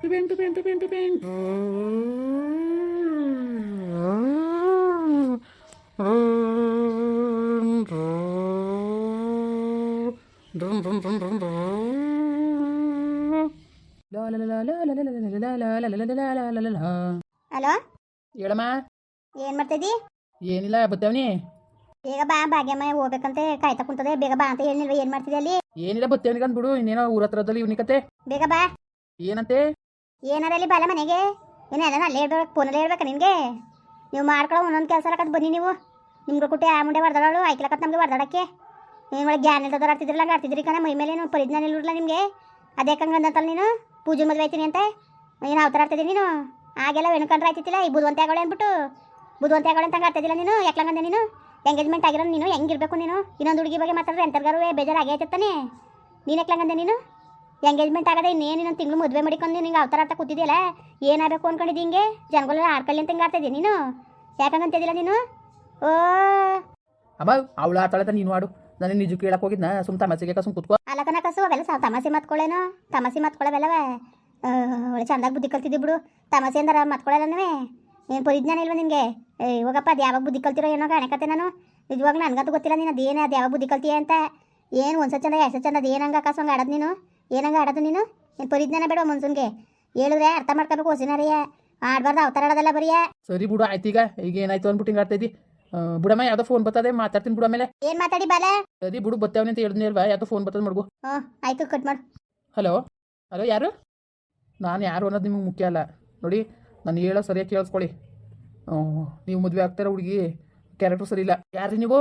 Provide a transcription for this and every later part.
ಪಿಪಿನ್ ಪಿಪಿನ್ ಪಿಪಿನ್ ಪಿಪಿನ್ hello ಹೇಳಮ್ಮ ಏನ್ ಮಾಡ್ತಿದ್ದಿ ಏನಿಲ್ಲ ಬತ್ತವನಿ ಬೇಗ ಬಾ ಭಾಗ್ಯಮ್ಮ ಹೋಗ್ಬೇಕಂತೆ ಕಾಯ್ತಾ ಕುಂತದೆ. ಬೇಗ ಬಾ ಅಂತ ಹೇಳಿಲ್ವ ಏನ್ ಮಾಡ್ತಿದ್ದೆ ಅಲ್ಲಿ? ಏನಿಲ್ಲ ಬತ್ತವನಿಗೆ ಅಂದ್ಬಿಡು ಇನ್ನೇನೋ ಊರ ಹತ್ರದಲ್ಲಿ ಇವನಿ ಕತೆ ಬೇಗ ಬಾ. ಏನಂತೆ? ಏನಾರ ಅಲ್ಲಿ ಬಾಲ ಮನೆಗೆ? ಏನೆಲ್ಲ ಅಲ್ಲೇ ಹೇಳ್ಬೇಕು ಫೋನಲ್ಲಿ ಹೇಳ್ಬೇಕಾ ನಿನ್ಗೆ ನೀವು ಮಾಡ್ಕೊಳ್ಳೋ ಒಂದೊಂದು ಕೆಲಸ ಹಾಕದ್ ಬನ್ನಿ ನೀವು. ನಿಮ್ಗೆ ಕುಟ್ಟಿ ಆ ಮುಂಡೆ ಹೊಡೆದಾಳು ಐಕ್ಲಕತ್ ನಮ್ಗೆ ಹೊಡೆದಾಡಕ್ಕೆ. ನಿಮ್ಗೆ ಒಳಗೆ ಜ್ಞಾನ ಇಲ್ದವ್ರು ಆಡ್ತಿದ್ರಲ್ಲ ಆಡ್ತಿದ್ರಿ ಕಣ ಮೈ ಮೇಲೆ ನೀವು ಪರಿಜ್ಞಾನ ಇಲ್ವಲ್ಲ ನಿಮಗೆ? ಅದೇ ಕಂಗಂದಂತಲ್ಲ ನೀನು? ಪೂಜೆ ಮದುವೆ ಆಯ್ತೀನಿ ಅಂತ? ಏನು ಅವತಾರ ಆಡ್ತಿದ್ದೀನಿ ನೀನು? ಆಗೆಲ್ಲ ಹೆಣ್ಕಂಡ್ರೆ ಆಯ್ತಿತ್ತಿಲ್ಲ ಈ ಬುದ್ಧವಂತೆ ಆಗೋಳೆ ಅಂದ್ಬಿಟ್ಟು. ಬುದ್ವಂತೆ ಆಗೋಳೆ ಅಂತ ಹಂಗೆ ಆಡ್ತಿದ್ದಿಲ್ಲ ನೀನು? ಯಾಕ್ಲಂಗಂದೆ ನೀನು? ಎಂಗೇಜ್ಮೆಂಟ್ ಆಗಿರೋ ನೀನು? ಹೆಂಗಿರ್ಬೇಕು ನೀನು? ಇನ್ನೊಂದು ಹುಡುಗಿ ಬಗ್ಗೆ ಮಾತಾಡಿದ್ರೆ ಎಂತರ್ಗಾರು ಬೇಜಾರು ಆಗೇ ಆಯ್ತಾನೆ ನೀನು ಎಕ್ಲಂಗಂದೆ ನೀನು? ಎಂಗೇಜ್ಮೆಂಟ್ ಆಗದೆ ಇನ್ನೇನು ಇನ್ನೊಂದು ತಿಂಗಳು ಮದುವೆ ಮಾಡಿಕೊಂಡು ನಿಂಗೆ ಅವತಾರ ಆಡ್ತಾ ಕೂತಿದ್ದೀಯಲ್ಲ ಏನಾಗಬೇಕು ಅನ್ಕೊಂಡಿದ್ದಿ ಹಿಂಗೆ? ಜನಗಳೆಲ್ಲ ಆಡ್ಕೊಳ್ಳಿ ಅಂತ ಹಿಂಗೆ ಆಡ್ತಿದ್ದಿ ನೀನು? ಯಾಕಂಗಂತಿದ್ದಿಲ್ಲ ನೀನು? ಓ! ಅಮ್ಮ ಅವಳು ಆತಾಳತ ನೀನು ಆಡು. ನಾನು ನಿಜ ಕೇಳಕ್ ಹೋಗಿದ್ನ? ಸುಮ್ ತಮಾಸೆಗೆ ಕಸು ಕುತ್ಕೋ. ಕನ ಕಸು ಅವೆಲ್ಲ ಸಾವು ತಮಾಸೆ ಮಾತ್ಕೊಳ್ಳೇನೋ ತಮಾಸೆ ಮಾತ್ಕೊಳ್ಳವೆಲ್ಲವ ಒಳ್ಳೆ ಚಂದಾಗಿ ಬುದ್ಧಿ ಕಲ್ತಿದ್ದಿ ಬಿಡು. ತಮಾಸೆ ಅಂದಾರ ಮಾತ್ಕೊಳ್ಳಲ್ಲನವೇ ಏನು ಪರಿಜ್ಞಾನ ಇಲ್ವಾ ನಿನಗೆ? ಇವಾಗಪ್ಪ ಅದು ಯಾವಾಗ ಬುದ್ಧಿ ಕಲ್ತಿರೋ ಏನೋ ಕಾಣಕತ್ತೆ ನಾನು. ನಿಜವಾಗ್ಲೂ ನನಗಂತೂ ಗೊತ್ತಿಲ್ಲ ನೀನು ಏನೇ ಅದು ಯಾವಾಗ ಬುದ್ಧಿ ಕಲ್ತೀಯ ಅಂತ. ಏನು ಒಂದು ಚಂದ ಎರಡು ಚಂದ ಅದು ಏನಂಗ ಹಂಗೆ ಆಡೋದು ನೀನು? ಏನಂಗ ಆಡೋದು ನೀನು? ನೀನು ಪರಿಜ್ಞಾನ ಬೇಡ ಮನ್ಸೂನ್ಗೆ. ಹೇಳಿದ್ರೆ ಅರ್ಥ ಮಾಡ್ಕೋಬೇಕು ಹೊಸಿನಾರಿಯ ಆಡಬಾರ್ದು ಅವತಾರ ಆಡೋದಲ್ಲ ಬರೀಯ. ಸರಿ ಬಿಡು ಆಯ್ತು ಈಗ. ಈಗ ಏನಾಯ್ತು ಅಂದ್ಬಿಟ್ಟು ಹಿಂಗೆ ಆಡ್ತಾ ಬುಡಮ್ಮ ಯಾವ್ದೋ ಫೋನ್ ಬರ್ತದೆ ಮಾತಾಡ್ತೀನಿ ಬಿಡು ಆಮೇಲೆ. ಏನು ಮಾತಾಡಿ ಬಾಲ? ಸರಿ ಬಿಡು ಬತ್ತವನಿ ಅಂತ ಹೇಳಿದ್ನಿಲ್ವಾ ಯಾವ್ದೋ ಫೋನ್ ಬರ್ತದೆ ಮಡ್ಗು ಹಾಂ ಆಯ್ತು ಕಟ್ ಮಾಡು. ಹಲೋ ಹಲೋ ಯಾರು? ನಾನು ಯಾರು ಅನ್ನೋದು ನಿಮಗೆ ಮುಖ್ಯ ಅಲ್ಲ. ನೋಡಿ ನಾನು ಹೇಳೋ ಸರಿಯಾಗಿ ಕೇಳಿಸ್ಕೊಳ್ಳಿ. ನೀವು ಮದುವೆ ಆಗ್ತಾರ ಹುಡುಗಿ ಕ್ಯಾರೆಕ್ಟರ್ ಸರಿ ಇಲ್ಲ. ಯಾರು ನೀವು?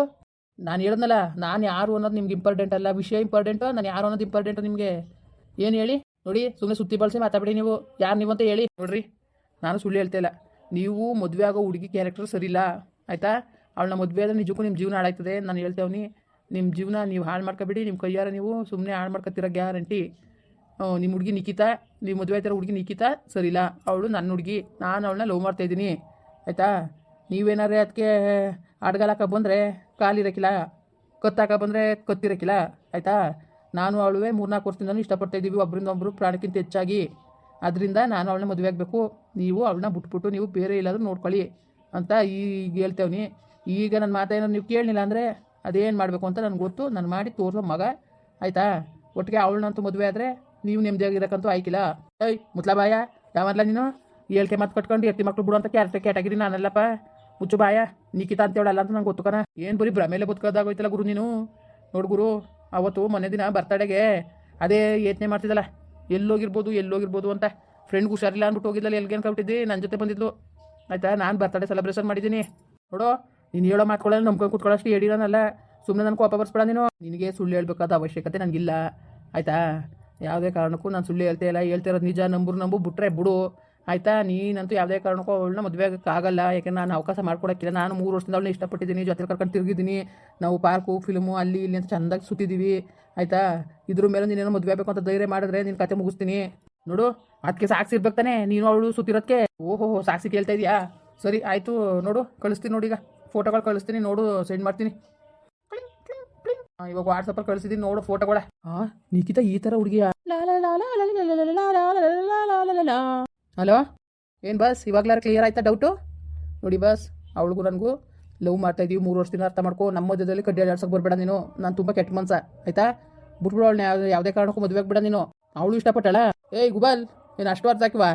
ನಾನು ಹೇಳಿದ್ನಲ್ಲ, ನಾನು ಯಾರು ಅನ್ನೋದು ನಿಮ್ಗೆ ಇಂಪಾರ್ಟೆಂಟ್ ಅಲ್ಲ. ವಿಷಯ ಇಂಪಾರ್ಟೆಂಟು ನಾನು ಯಾರು ಅನ್ನೋದು ಇಂಪಾರ್ಟೆಂಟ್ ನಿಮಗೆ? ಏನು ಹೇಳಿ? ನೋಡಿ ಸುಮ್ಮನೆ ಸುತ್ತಿ ಬಳಸಿ ಮಾತಾಡಿ ನೀವು. ಯಾರು ನೀವು ಅಂತ ಹೇಳಿ. ನೋಡ್ರಿ, ನಾನು ಸುಳ್ಳು ಹೇಳ್ತಾ ಇಲ್ಲ. ನೀವು ಮದುವೆ ಆಗೋ ಹುಡುಗಿ ಕ್ಯಾರೆಕ್ಟರ್ ಇಲ್ಲ. ಆಯಿತಾ? ಅವಳನ್ನ ಮದುವೆ ಆದರೆ ನಿಜಕ್ಕೂ ನಿಮ್ಮ ಜೀವನ ಹಾಳಾಗ್ತದೆ ನಾನು ಹೇಳ್ತೇವನಿ ನಿಮ್ಮ ಜೀವನ ನೀವು ಹಾಳು ಮಾಡ್ಕೊಬೇಡಿ. ನಿಮ್ಮ ಕೈಯಾರ ನೀವು ಸುಮ್ಮನೆ ಹಾಳು ಮಾಡ್ಕೊತೀರ ಗ್ಯಾರಂಟಿ ನಿಮ್ಮ ಹುಡುಗಿ ನಿಖಿತಾ, ನೀವು ಮದುವೆ ಆಯ್ತಾರ ಹುಡುಗಿ ನಿಖಿತಾ? ಸರಿಲ್ಲ ಅವಳು ನನ್ನ ಹುಡುಗಿ, ನಾನು ಅವಳನ್ನ ಲವ್ ಮಾಡ್ತಾ ಇದ್ದೀನಿ. ಆಯಿತಾ? ನೀವೇನಾರೇ ಅದಕ್ಕೆ ಹಾಕ ಬಂದರೆ ಕಾಲಿರಕ್ಕಿಲ್ಲ ಕತ್ತಾಕ ಬಂದರೆ ಕತ್ತಿರಕ್ಕಿಲ್ಲ ಆಯಿತಾ? ನಾನು ಅವಳುವೆ ಮೂರ್ನಾಲ್ಕು ಇಷ್ಟಪಡ್ತಾ ಇದ್ದೀವಿ ಒಬ್ಬರಿಂದ ಒಬ್ಬರು ಪ್ರಾಣಕ್ಕಿಂತ ಹೆಚ್ಚಾಗಿ. ಅದರಿಂದ ನಾನು ಅವಳನ್ನ ಮದುವೆ ಆಗಬೇಕು. ನೀವು ಅವಳನ್ನ ಬಿಟ್ಬಿಟ್ಟು ನೀವು ಬೇರೆ ಎಲ್ಲಾದರೂ ನೋಡ್ಕೊಳ್ಳಿ ಅಂತ ಈಗ ಹೇಳ್ತೇವ್ನಿ. ಈಗ ನನ್ನ ಮಾತೇನೋ ನೀವು ಕೇಳಲಿಲ್ಲ ಅಂದರೆ ಅದೇನು ಮಾಡಬೇಕು ಅಂತ ನನಗೆ ಗೊತ್ತು. ನಾನು ಮಾಡಿ ತೋರಿಸೋ ಮಗ, ಆಯಿತಾ? ಒಟ್ಟಿಗೆ ಅವಳನ್ನಂತೂ ಮದುವೆ ಆದರೆ ನೀವು ನೆಮ್ಮದಿಯಾಗಿರಕ್ಕಂತೂ ಆಯ್ಕಿಲ್ಲ. ಏಯ್ ಮುತ್ಲಾ ಬಾಯ ಯಾವಲ್ಲ ನೀನು? ಹೇಳ್ಕೆ ಮತ್ತೆ ಕಟ್ಕೊಂಡು ಎತ್ತಿ ಮಕ್ಳು ಬಿಡು ಅಂತ ಕ್ಯಾರೆಕ್ಟರ್ ಕ್ಯಾಟಗಿರಿ ನಾನಲ್ಲಪ್ಪ. ಮುಚ್ಚು ಬಾಯ ನಿಖಿತ ಅಂತೇಳಲ್ಲ ಅಂತ ನಂಗೆ ಗೊತ್ತುಕನ. ಏನು ಬರೀ ಭ್ರಮೇಲೆ ಬದುಕೋದಾಗೋಯ್ತಲ್ಲ ಗುರು ನೀನು? ನೋಡು ಗುರು, ಅವತ್ತು ಮೊನ್ನೆ ದಿನ ಬರ್ತಡೆಗೆ ಅದೇ ಯೋಚನೆ ಮಾಡ್ತಿದ್ದಲ್ಲ. ಎಲ್ಲೋಗಿರ್ಬೋದು ಎಲ್ಲೋಗಿರ್ಬೋದು ಅಂತ. ಫ್ರೆಂಡ್ಗೆ ಹುಷಾರಿಲ್ಲ ಅಂದ್ಬಿಟ್ಟು ಹೋಗಿದ್ದಲ್ಲ ಎಲ್ಲಿಗೆ ಅನ್ಕೊಬಿಟ್ಟಿದ್ದಿ ನನ್ನ ಜೊತೆ ಬಂದಿದ್ಲು. ಆಯ್ತಾ? ನಾನು ಬರ್ತಡೇ ಸೆಲೆಬ್ರೇಷನ್ ಮಾಡಿದ್ದೀನಿ. ನೋಡೋ, ನೀನು ಹೇಳೋ ಮಾತುಕೊಳ್ಳಲ್ಲ ನಂಬ್ಕೊಂಡು ಕೂತ್ಕೊಳ್ಳೋಷ್ಟು ಹೇಳಿರೋನಲ್ಲ ಸುಮ್ಮನೆ ನನ್ನ ಕೋಪ ಬರ್ಸ್ಬೇಡ ನೀನು. ನಿನಗೆ ಸುಳ್ಳು ಹೇಳ್ಬೇಕಾದ ಅವಶ್ಯಕತೆ ನನಗಿಲ್ಲ ಆಯಿತಾ? ಯಾವುದೇ ಕಾರಣಕ್ಕೂ ನಾನು ಸುಳ್ಳು ಹೇಳ್ತಾ ಇಲ್ಲ. ಹೇಳ್ತಿರೋದು ನಿಜ ನಂಬರು ನಂಬು, ಬಿಟ್ರೆ ಬಿಡು. ಆಯಿತಾ? ನೀನಂತೂ ಯಾವುದೇ ಕಾರಣಕ್ಕೂ ಅವಳನ್ನ ಮದುವೆ ಆಗೋಕ್ಕಾಗಲ್ಲ ಯಾಕೆಂದರೆ ನಾನು ಅವಕಾಶ ಮಾಡ್ಕೊಡೋಕ್ಕಿಲ್ಲ. ನಾನು ಮೂರು ವರ್ಷದಿಂದ ಅವಳನ್ನ ಇಷ್ಟಪಟ್ಟಿದ್ದೀನಿ. ಜೊತೆ ಕರ್ಕೊಂಡು ತಿರುಗಿದ್ದೀನಿ. ನಾವು ಪಾರ್ಕು, ಫಿಲ್ಮು, ಅಲ್ಲಿ, ಇಲ್ಲಿ ಅಂತ ಚೆಂದಾಗಿ ಸುತ್ತಿದ್ದೀವಿ. ಆಯಿತಾ? ಇದ್ರ ಮೇಲೆ ನೀನೇನೋ ಮದುವೆ ಆಗಬೇಕು ಅಂತ ಧೈರ್ಯ ಮಾಡಿದ್ರೆ ನಿನ್ನ ಕತೆ ಮುಗಿಸ್ತೀನಿ. ನೋಡು ಅದಕ್ಕೆ ಸಾಕ್ಷಿ ಇರ್ಬೇಕು ತಾನೆ. ನೀನು ಅವಳು ಸುತ್ತಿರೋದಕ್ಕೆ ಓಹೋ ಸಾಕ್ಷಿ ಕೇಳ್ತಾ ಇದೆಯಾ? ಸರಿ, ಆಯಿತು. ನೋಡು, ಕಳಿಸ್ತೀನಿ ನೋಡಿ ಈಗ. ಫೋಟೋಗಳು ಕಳಿಸ್ತೀನಿ. ನೋಡು ಸೆಂಡ್ ಮಾಡ್ತೀನಿ. ಇವಾಗ ವಾಟ್ಸಪ್ಪಲ್ಲಿ ಕಳಿಸಿದ್ದೀನಿ ನೋಡು ಫೋಟೋಗಳ ಹಾ ನಿಖಿತಾ ಈ ಥರ ಹುಡುಗಿಯ ಹಲೋ ಏನು ಬಸ್ ಇವಾಗ್ಲಾರ ಕ್ಲಿಯರ್ ಆಯ್ತಾ ಡೌಟು ನೋಡಿ ಬಸ್ ಅವಳಿಗೂ ನನಗೂ ಲವ್ ಮಾಡ್ತಾ ಇದೀವಿ ಮೂರು ವರ್ಷದಿಂದ ಅರ್ಥ ಮಾಡ್ಕೊ ನಮ್ಮ ಮಧ್ಯದಲ್ಲಿ ಕಡ್ಡಿ ಆಡ್ಸಕ್ಕೆ ಬರಬೇಡ ನೀನು ನಾನು ತುಂಬ ಕೆಟ್ಟ ಮನ್ಸ ಆಯ್ತಾ ಬಿಟ್ಬಿಡು ಅವಳನ್ನ ಯಾವ್ದು ಯಾವುದೇ ಕಾರಣಕ್ಕೂ ಮದುವೆ ಆಗ್ಬೇಡ ನೀನು ಅವಳು ಇಷ್ಟಪಟ್ಟಳ ಏಯ್ ಗುಬಾಲ್ ಏನು ಅಷ್ಟು ಅರ್ಥ ಹಾಕಿವಾ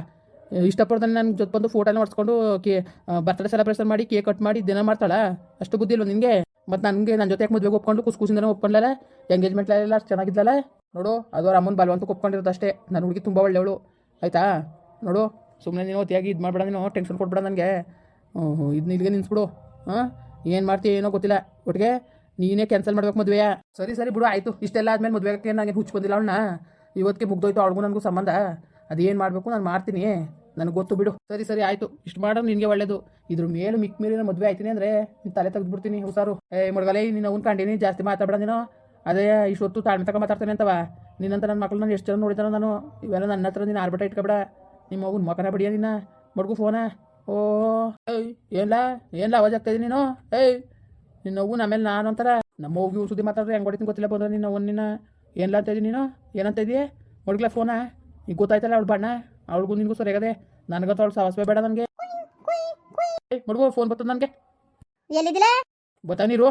ಇಷ್ಟಪಡ್ತಾನೆ ನನ್ನ ಜೊತೆ ಬಂದು ಫೋಟೋನ ಹೊಡ್ಸ್ಕೊಂಡು ಕೇ ಬರ್ತ್ಡೇ ಸೆಲೆಬ್ರೇಷನ್ ಮಾಡಿ ಕೇಕ್ ಕಟ್ ಮಾಡಿ ದಿನ ಮಾಡ್ತಾಳ ಅಷ್ಟು ಬುದ್ಧಿ ಇಲ್ವ ನಿನಗೆ ಮತ್ತು ನನಗೆ ನನ್ನ ಜೊತೆ ಮದುವೆಗೆ ಒಪ್ಕೊಂಡು ಕುಸ್ ಕುಸಿಂದನೇ ಒಪ್ಕೊಂಡ್ಲಲ್ಲ? ಎಂಗೇಜ್ಮೆಂಟ್ ಎಲ್ಲ ಅಷ್ಟು ಚೆನ್ನಾಗಿದ್ದಲ್ಲ ನೋಡು, ಅದು ಅವ್ರ ಅಮ್ಮನ ಬಲವಂತ ಒಪ್ಕೊಂಡಿರೋದು ಅಷ್ಟೇ. ನನ್ನ ಹುಡುಗಿ ತುಂಬ ಒಳ್ಳೆಯವಳು ಆಯಿತಾ? ನೋಡು ಸುಮ್ಮನೆ ನೀನು ಅತಿಯಾಗಿ ಇದು ಮಾಡಬೇಡ ನೀನು ಟೆನ್ಷನ್ ಕೊಡ್ಬೇಡ ನನಗೆ. ಇದನ್ನ ಇಲ್ಲಿಗೆ ನಿನ್ಸ್ಬಿಡು ಹಾಂ? ಏನು ಮಾಡ್ತೀಯ ಏನೋ ಗೊತ್ತಿಲ್ಲ. ಒಟ್ಟಿಗೆ ನೀನೇ ಕ್ಯಾನ್ಸಲ್ ಮಾಡ್ಬೇಕು ಮದುವೆಯ. ಸರಿ ಸರಿ ಬಿಡು, ಆಯಿತು. ಇಷ್ಟೆಲ್ಲ ಆದಮೇಲೆ ಮದುವೆಗೆ ನನಗೆ ಹುಚ್ಚು ಬಂದಿಲ್ಲ ಅವಳನ್ನ? ಇವತ್ತಿಗೆ ಮುಗ್ದೋಯ್ತು ಅವಳಿಗೂ ನನಗೂ ಸಂಬಂಧ. ಅದೇನು ಮಾಡಬೇಕು ನಾನು ಮಾಡ್ತೀನಿ. ನನಗೆ ಗೊತ್ತು ಬಿಡು. ಸರಿ ಸರಿ, ಆಯಿತು. ಇಷ್ಟು ಮಾಡೋದು ನಿನಗೆ ಒಳ್ಳೇದು. ಇದ್ರ ಮೇಲೆ ಮಿಕ್ ಮೀರಿನ ಮದುವೆ ಆಯ್ತೀನಿ ಅಂದರೆ ನಿನ್ನ ತಲೆ ತೆಗೆದ್ಬಿಡ್ತೀನಿ, ಹುಷಾರು. ಏ ಮುಡ್ಗಲೇ ನೀನು ಅವ್ನು ಕಂಡೀನಿ ಜಾಸ್ತಿ ಮಾತಾಡಬೇಡ ನೀನು. ಅದೇ ಇಷ್ಟೊತ್ತು ತಾಳ್ಮೆ ತಗೊಂಡು ಮಾತಾಡ್ತೇನೆ ಅಂತವ. ನಿನ್ನಂತ ನನ್ನ ಮಕ್ಕಳು ನಾನು ಎಷ್ಟು ಜನ ನೋಡಿದಾನ ನಾನು. ಇವೆಲ್ಲ ನನ್ನ ಹತ್ರ ನೀನು ಆರ್ಬಿಟ ಇಟ್ಕೊಬೇಡ. ನಿಮ್ಮ ಮಗನ ಮಕನ ಬಿಡಿಯ ನಿನ್ನ ಮಡ್ಗು ಫೋನ. ಓ, ಏಯ್, ಏನ್ಲ? ಏನ್ಲ ಅವಾಜ್ ಆಗ್ತಾ ಇದೀನಿ ನೀನು? ಏಯ್, ನಿನ್ನ ನೋವು ಆಮೇಲೆ ನಾನು ಒಂಥರ ನಮ್ಮ ಹೋಗಿ ಸುದ್ದಿ ಮಾತಾಡ್ರೆ ಹೆಂಗೆ ಹೊಡಿತೀನಿ ಗೊತ್ತಿಲ್ಲ ಬಂದ್ರೆ ನಿನ್ನ ಒಂದಿನ ನಿನ್ನ. ಏನ್ಲ ಅಂತ ನೀನು? ಏನಂತ ಇದೀಯ? ಮಡ್ಗ್ಲ ಫೋನಾ? ಈಗ ಗೊತ್ತಾಯ್ತಲ್ಲ ಅವ್ಳು ಬಣ್ಣ? ಅವಳಿಗೂ ನಿನಗೂ ಸರಿಯಾಗದೆ ನನಗಂತ ಅವಳು ಸವಾಸವೇ ಬೇಡ ನನಗೆ. ಮಡ್ಗೋ ಫೋನ್ ಬರ್ತದ ನನಗೆ. ಎಲ್ಲಿದ್ದಿಲ್ಲ ಬತ್ತಾವ ನೀರು?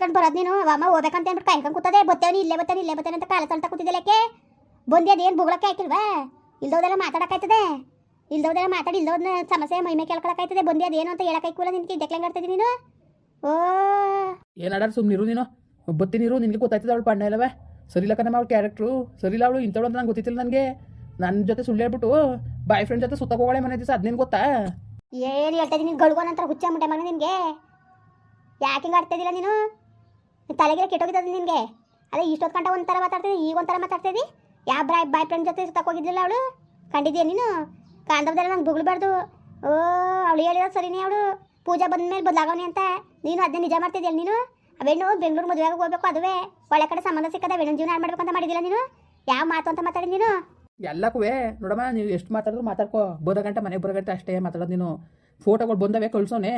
ಕಂಡು ಬರೋದು ನೀನು? ಅಮ್ಮ ಹೋಗ್ಬೇಕಂತ ಅಂದ್ಬಿಟ್ಟು ಕಾಯ್ಕೊಂಡು ಕೂತದೆ. ಬತ್ತೇವನಿ ಇಲ್ಲೇ ಬತ್ತೇನೆ ಇಲ್ಲೇ ಬತ್ತೇನೆ ಅಂತ ಕಾಲ ತಳ್ತಾ ಕೂತಿದ್ದಲ್ಲಕ್ಕೆ ಬಂದಿ ಅದೇನು ಬುಗಳಕ್ಕೆ ಆಯ್ತಿಲ್ವಾ ಇಲ್ದೋದೆಲ್ಲ ಮಾತಾಡಕ್ಕಾಯ್ತದೆ ಇಲ್ದೋದೆಲ್ಲ ಮಾತಾಡಿ ಇಲ್ದೋದನ್ನ ಸಮಸ್ಯೆ ಮೈಮೆ ಕೇಳ್ಕೊಳಕ್ಕಾಯ್ತದೆ ಬಂದಿ ಅದೇನು ಅಂತ ಹೇಳಕ್ಕಾಯ್ಕೂಲ ನಿನ್ಗೆ. ಡೆಕ್ಲಂಗ್ ಆಡ್ತಿದ್ದೀನಿ ನೀನು? ಓ. ಏನಾಡಾರ ಸುಮ್ಮನಿರು ನೀನು? ಬತ್ತೀನಿರು ನಿನಗೆ ಗೊತ್ತಾಯ್ತದೆ ಅವಳು ಪಣ್ಣ ಇಲ್ಲವೇ? ಸರಿ ಇಲ್ಲ ಕಣಮ್ಮ ಅವಳು ಕ್ಯಾರೆಕ್ಟ್ರು ಸರಿ ಇಲ್ಲ ಅವಳು ಇಂಥವಳು ಅಂತ ನಂಗೆ ಗೊತ್ತಿತ್ತಿಲ್ಲ ನನಗೆ. ನನ್ನ ಜೊತೆ ಸುಳ್ಳು ಹೇಳ್ಬಿಟ್ಟು ಬಾಯ್ ಫ್ರೆಂಡ್ ಜೊತೆ ಸುತ್ತ ಹೋಗೋಳೆ ಮನೆ ದಿವಸ ಅದ್ನೇನು ಗೊತ್ತಾ? ಏನು ಹೇಳ್ತಾ ಇದ್ದೀನಿ ಗಳ್ಗೋ ನಂತರ ಹುಚ್ಚ ಮುಟ್ಟೆ ಮಗ ನಿನಗೆ ಯಾಕೆ ಹಿಂಗೆ ಆಡ್ತಾ ಇದ್ದಿಲ್ಲ ನೀನು? ತಲೆಗೆ ಕೆಟ್ಟೋಗಿದ್ದು ನಿನಗೆ. ಅದೇ ಇಷ್ಟೊತ್ತು ಗಂಟೆ ಒಂಥರ ಮಾತಾಡ್ತಿದ್ದಿ ಈಗ ಒಂಥರ ಮಾತಾಡ್ತಿದ್ದಿ ಯಾವ ಬಾಯ್ ಬಾಯ್ ಫ್ರೆಂಡ್ ಜೊತೆ ಹೋಗಿದ್ಲಿಲ್ಲ ಅವಳು? ಕಂಡಿದ್ದೀಯ ನೀನು? ಕಾಂದವದೆಲ್ಲ ನಂಗೆ ಬುಗ್ಳು ಓ, ಅವಳು ಹೇಳಿರೋದು ಸರಿನೇ ಅವಳು. ಪೂಜಾ ಬಂದ್ಮೇಲೆ ಬದಲಾಗವನೆ ಅಂತ. ನೀನು ಅದನ್ನೇ ನಿಜ ಮಾಡ್ತಿದ್ಯಲ್ಲ ನೀನು? ಅವೇನು ಬೆಂಗಳೂರು ಮದುವೆಗೆ ಹೋಗ್ಬೇಕು ಅದುವೇ. ಒಳ್ಳೆ ಕಡೆ ಸಂಬಂಧ ಸಿಕ್ಕದ ಬೆಣ್ಣ ಜೀವನ ಮಾಡ್ಬೇಕು ಅಂತ ಮಾಡಿದಿಲ್ಲ ನೀನು? ಯಾವ ಮಾತು ಅಂತ ಮಾತಾಡಿ ನೀನು? ಎಲ್ಲಕ್ಕೂ ನೋಡಮ್ಮ, ನೀವು ಎಷ್ಟು ಮಾತಾಡಿದ್ರು ಮಾತಾಡ್ಕೋ. ಬೋದ ಗಂಟೆ ಮನೆಗೆ ಬರೋ ಅಷ್ಟೇ ಮಾತಾಡೋದು ನೀನು. ಫೋಟೋಗಳು ಬಂದವೆ ಕಳ್ಸೋನೆ.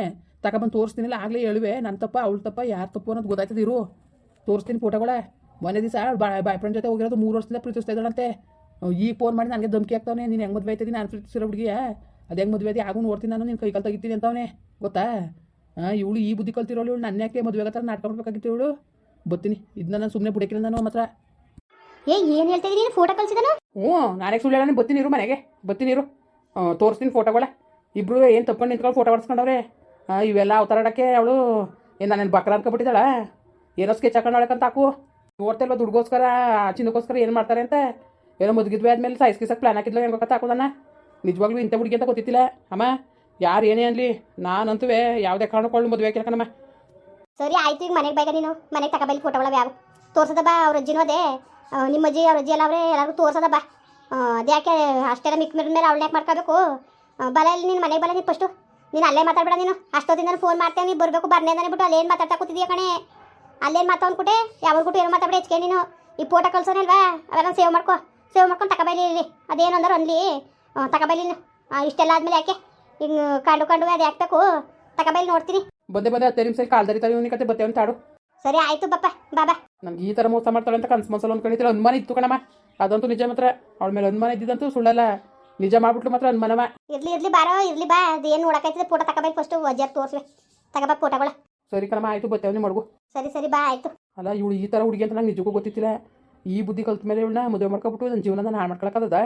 ತಗೊಬಂದು ತೋರಿಸ್ತೀನಿಲ್ಲ, ಆಗಲೇ ಹೇಳುವೆ. ನನ್ನ ತಪ್ಪ, ಅವಳ ತಪ್ಪ, ಯಾರು ತಪ್ಪು ಅನ್ನೋದು ಗೊತ್ತಾಯ್ತದೆ ಇರು. ತೋರಿಸ್ತೀನಿ ಫೋಟೋಗಳೇ. ಮೊನ್ನೆ ದಿವಸ ಬಾಯ್ ಫ್ರೆಂಡ್ ಜೊತೆ ಹೋಗಿರೋದು ಮೂರು ವರ್ಷದಿಂದ ಪ್ರೀತಿಸ್ತಾ ಇದ್ದಾಳಂತೆ. ಈಗ ಫೋನ್ ಮಾಡಿ ನನಗೆ ಧಮಕಿ ಆಗ್ತಾವನೆ ನೀನು ಹೆಂಗೆ ಮದುವೆ ಆಯ್ತದಿ ನಾನು ಪ್ರೀತಿಸಿರೋ ಹುಡುಗಿಯ ಅದು ಹೆಂಗೆ ಮದುವೆ ಆಗಿ ಆಗೂ ನೋಡ್ತೀನಿ ನಾನು, ನೀನು ಕೈಕಾಲು ತೆಗಿತೀನಿ ಅಂತವನೇ. ಗೊತ್ತಾ? ಹಾಂ ಇವಳು ಈ ಬುದ್ಧಿ ಕಲ್ತಿರೋಳು, ಇವಳು ನನ್ನ ಯಾಕೆ ಮದುವೆ ಆಗತ್ತಾರ ನಾಟಕ ಮಾಡ್ಬೇಕಾಗಿತ್ತು ಇವಳು? ಬರ್ತೀನಿ. ಇದನ್ನ ನಾನು ಸುಮ್ಮನೆ ಬಿಡಕ್ಕಿಲ್ಲ ನಾನು ಮಾತ್ರ. ಏ, ಏನು ಹೇಳ್ತಾ ಇದ್ದೀನಿ ಫೋಟೋ ಕಳ್ಸಿದನು? ಹ್ಞೂ ನಾನೇ ಸುಳ್ಳು ಹೇಳೋಣ ಬತ್ತೀನಿ ಇರು ಮನೆಗೆ. ಬತ್ತೀನಿ ಇರು. ತೋರಿಸ್ತೀನಿ ಫೋಟೋಗಳ. ಇಬ್ರು ಏನು ತಪ್ಕೊಂಡು ನಿಂತ್ಕೊಂಡು ಫೋಟೋ ಹೊಡ್ಸ್ಕೊಂಡವ್ರೆ? ಇವೆಲ್ಲ ಅವತಾರಡಕ್ಕೆ ಅವಳು ಏನು ನಾನು ಬಕ್ರ ಅನ್ಕೊಬಿಟ್ಟಿದ್ದಾಳ ಏನೋ ಸ್ಕೆಚ್ ಹಾಕೊಂಡಳಕ್ಕಂತ ಹಾಕು. ನೋಡ್ತಿಲ್ವ ದುಡ್ಗೋಸ್ಕರ ಚಿನ್ನಕ್ಕೋಸ್ಕರ ಏನು ಮಾಡ್ತಾರೆ ಅಂತ? ಏನೋ ಮುದುಗಿದ್ವಿ ಆದ್ಮೇಲೆ ಸೈಸ್ ಕಿಸಕ್ಕೆ ಪ್ಲಾನ್ ಹಾಕಿದ್ಲು ಹೆಂಗೆ ಗೊತ್ತಾ ಹಾಕೋದನ್ನ. ನಿಜವಾಗ್ಲೂ ಇಂಥ ಹುಡುಗಿ ಅಂತ ಗೊತ್ತಿತ್ತಿಲ್ಲ. ಅಮ್ಮ ಯಾರು ಏನೇ ಅನ್ಲಿ ನಾನಂತೂ ಯಾವುದೇ ಕಾರಣಕ್ಕೊಳ್ಳು ಮದುವೆ ಹಾಕಿಲ್ಲ ಸರಿ ಆಯ್ತು ಈಗ ಮನೆಗೆ ಬೇಗ ನೀನು. ಮನೆಗೆ ತಗೋಬಲ್ಲಿ ಫೋಟೋಗಳ ಯಾವ ತೋರ್ಸದ ಬಾ ಅವ್ರ ಅಜ್ಜಿನೂ ಅದೇ. ಆ, ನಿಮ್ಮ ಅಜ್ಜಿ, ಅವ್ರ ಅಜ್ಜಿ ಎಲ್ಲ ಅವರೇ ಎಲ್ಲರೂ ತೋರ್ಸದ ಬಾ. ಅದ್ಯಾಕೆ ಅಷ್ಟೆಲ್ಲ ಮಿಕ್ ಮಿಡ್ ಮೇಲೆ ಅವಳನ್ನ ಯಾಕೆ ಮಾಡ್ಕೋಬೇಕು ಬಲ ಇಲ್ಲಿ, ನೀನು ಮನೆಗೆ ಬಲ ನೀನು ಫಸ್ಟು ನೀನು ಅಲ್ಲೇ ಮಾತಾಡ್ಬೇಡ ನೀನು. ಅಷ್ಟೊತ್ತಿಂದ ಫೋನ್ ಮಾಡ್ತೇವೆ, ನೀನು ಬರಬೇಕು ಬರ್ನೇ ಬಿಟ್ಟು ಅಲ್ಲೇನು ಮಾತಾಡ್ತಾ ಕೂತಿದ್ಯಾ ಕಣೆ? ಅಲ್ಲೇನು ಮಾತಾಡ್ಬಿಟ್ಟೆ ಯಾವ ಕೊಟ್ಟು ಏನು ಮಾತಾಡ್ಬೇಡ ಹೆಚ್ಚಿಗೆ ನೀನು. ಈ ಫೋಟೋ ಕಳ್ಸೋನಲ್ವಾ? ಅವೆಲ್ಲ ಸೇವ್ ಮಾಡ್ಕೊ. ಸೇವ್ ಮಾಡ್ಕೊಂಡು ತಗೋಬೈಲಿ ಇಲ್ಲಿ. ಅದೇನು ಅಂದ್ರೆ ಅನ್ಲಿ. ತಗೋಬೈಲಿ ಇಷ್ಟೆಲ್ಲ ಆದ್ಮೇಲೆ ಯಾಕೆ? ಹಿಂಗೆ, ಕಂಡು ಕಂಡು, ಅದು ಯಾಕೆ ಬೇಕು? ನೋಡ್ತೀನಿ. ಬಂದೆ ಬಂದೆ, ಹತ್ತೇ ನಿಮಿಷ ಕಾಲ್ದರಿ ತಾರೆ ಇವನಿಗೆ ಕತೆ ಬತ್ತೇವೆ ತಾಡು ಸರಿ ಆಯ್ತು ಪಪ್ಪ ಬಾಬಾ ನಮ್ಗೆ ಈ ಥರ ಮೋಸ ಮಾಡ್ತಾಳೆ ಅಂತ ಕನ್ಸು ಮನ್ಸಲ್ಲಿ ಅನ್ಕೊಂಡಿದ್ದಿಲ್ಲ ಅನುಮಾನ ಇತ್ತು ಕಣಮ್ಮ. ಅದಂತೂ ನಿಜ ಮಾತ್ರ. ಅವಳ ಮೇಲೆ ಅನುಮಾನ ಇದ್ದಿದ್ದಂತೂ ಸುಳ್ಳಲ್ಲ. ನಿಜ ಮಾಡ್ಬಿಟ್ಲು ಮಾತ್ರ ಅನುಮಾನವ. ಇರ್ಲಿ ಇರ್ಲಿ ಬಾರೋ ಇರ್ಲಿ ಬಾ. ಅದೇನು ನೋಡಕೈತಿದೆ ಫೋಟೋ ತಗೋಬೇಕು ಫಸ್ಟ್ ವಜರ್ ತೋರಿಸ್ವೆ. ತಗೋಬಾ ಫೋಟೋಗಳ. ಸರಿ ಕಣಮ್ಮ ಆಯಿತು ಬತ್ತೇವನಿ ಮಡ್ಗು. ಸರಿ ಸರಿ ಬಾ ಆಯ್ತು. ಅಲ್ಲ ಇವಳು ಈ ಥರ ಹುಡುಗಿ ಅಂತ ನಂಗೆ ನಿಜಕ್ಕೂ ಗೊತ್ತಿತ್ತಿಲ್ಲ. ಈ ಬುದ್ಧಿ ಕಲ್ತ ಮೇಲೆ ಇವಳನ್ನ ಮದುವೆ ಮಾಡ್ಕೊಬಿಟ್ಟು ನನ್ನ ಜೀವನ ಹಾಳು ಮಾಡ್ಕೊಳಕ್ಕದ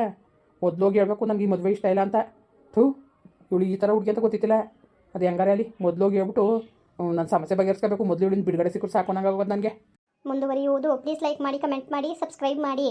ಹೋಗಿ ಹೇಳ್ಬೇಕು ನಂಗೆ ಈ ಮದುವೆ ಇಷ್ಟ ಇಲ್ಲ ಅಂತ. ಥೂ ಇವಳು ಈ ಥರ ಹುಡುಗಿ ಅಂತ ಗೊತ್ತಿತ್ತಿಲ್ಲ. ಅದು ಹೆಂಗಾರೆ ಅಲ್ಲಿ? ಮೊದಲೋಗಿ ಹೇಳ್ಬಿಟ್ಟು ನನ್ನ ಸಮಸ್ಯೆ ಬಗೆಹರಿಸ್ಕೋಬೇಕು. ಮೊದಲು ಬಿಡುಗಡೆ ಸಿಕ್ಕರು ಸಾಕು, ನಂಗೆ ಆಗೋದು ನನಗೆ. ಮುಂದುವರಿಯುವುದು. ಪ್ಲೀಸ್ ಲೈಕ್ ಮಾಡಿ ಕಮೆಂಟ್ ಮಾಡಿ ಸಬ್ಸ್ಕ್ರೈಬ್ ಮಾಡಿ.